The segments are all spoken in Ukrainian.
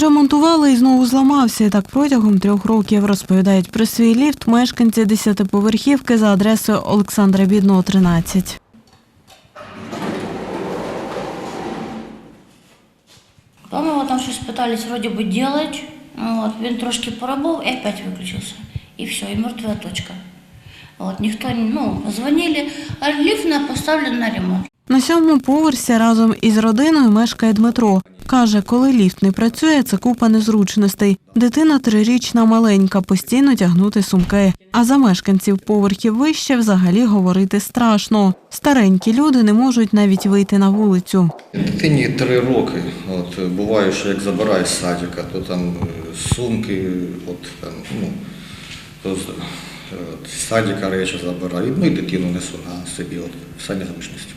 Відремонтували і знову зламався. І так протягом трьох років розповідають про свій ліфт мешканці десятиповерхівки за адресою Олександра Бідного, 13. Потом его там щось пытались вроде бы делать, вот, він трошки поробив и опять выключился. И все, и мертвая точка. Вот, никто, не- ну, позвонили, а лифт на- поставлен на ремонт. На сьомому поверсі разом із родиною мешкає Дмитро. Каже, коли ліфт не працює, це купа незручностей. Дитина трирічна маленька, постійно тягнути сумки. А за мешканців поверхів вище взагалі говорити страшно. Старенькі люди не можуть навіть вийти на вулицю. Дитині три роки. От, буває, що як забирає з садика, то там е, сумки, от, там, ну, то е, от, садика речі забираю. Ну і дитину несу на собі, от, все незручності.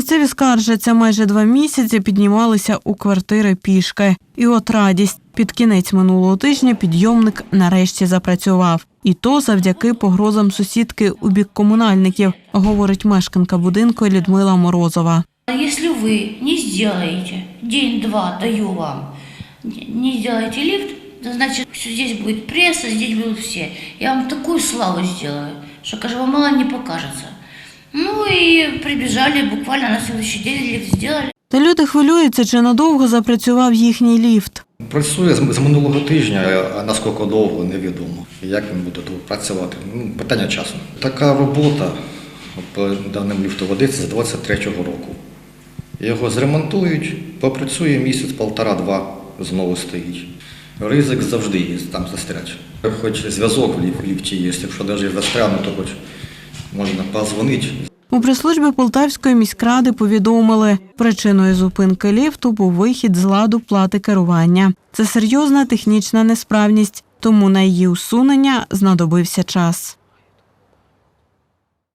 Місцеві скаржаться майже два місяці піднімалися у квартири пішки. І от радість. Під кінець минулого тижня підйомник нарешті запрацював. І то завдяки погрозам сусідки у бік комунальників, говорить мешканка будинку Людмила Морозова. Если вы не сделаете, день-два даю вам, не- сделаете лифт, то значит всё здесь будет пресса, здесь будут все. Я вам такую славу сделаю, что, кажется, вам мало не покажется. Ну и прибежали, буквально на следующий день лифт сделали. Та люди хвилюються, чи надовго запрацював їхній ліфт. Працює з, минулого тижня, а наскільки довго невідомо. Як він буде тут працювати? Ну, питання часу. Така робота по даним ліфту ведеться з 23-го року. Його зремонтують, попрацює місяць, полтора-два, знову стоїть. Ризик завжди є, там застрять. Хоч зв'язок в в ліфті є, якщо навіть застряну, то хоч можна позвонити, У прес-службі Полтавської міськради повідомили, причиною зупинки ліфту був вихід з ладу плати керування. Це серйозна технічна несправність, тому на її усунення знадобився час.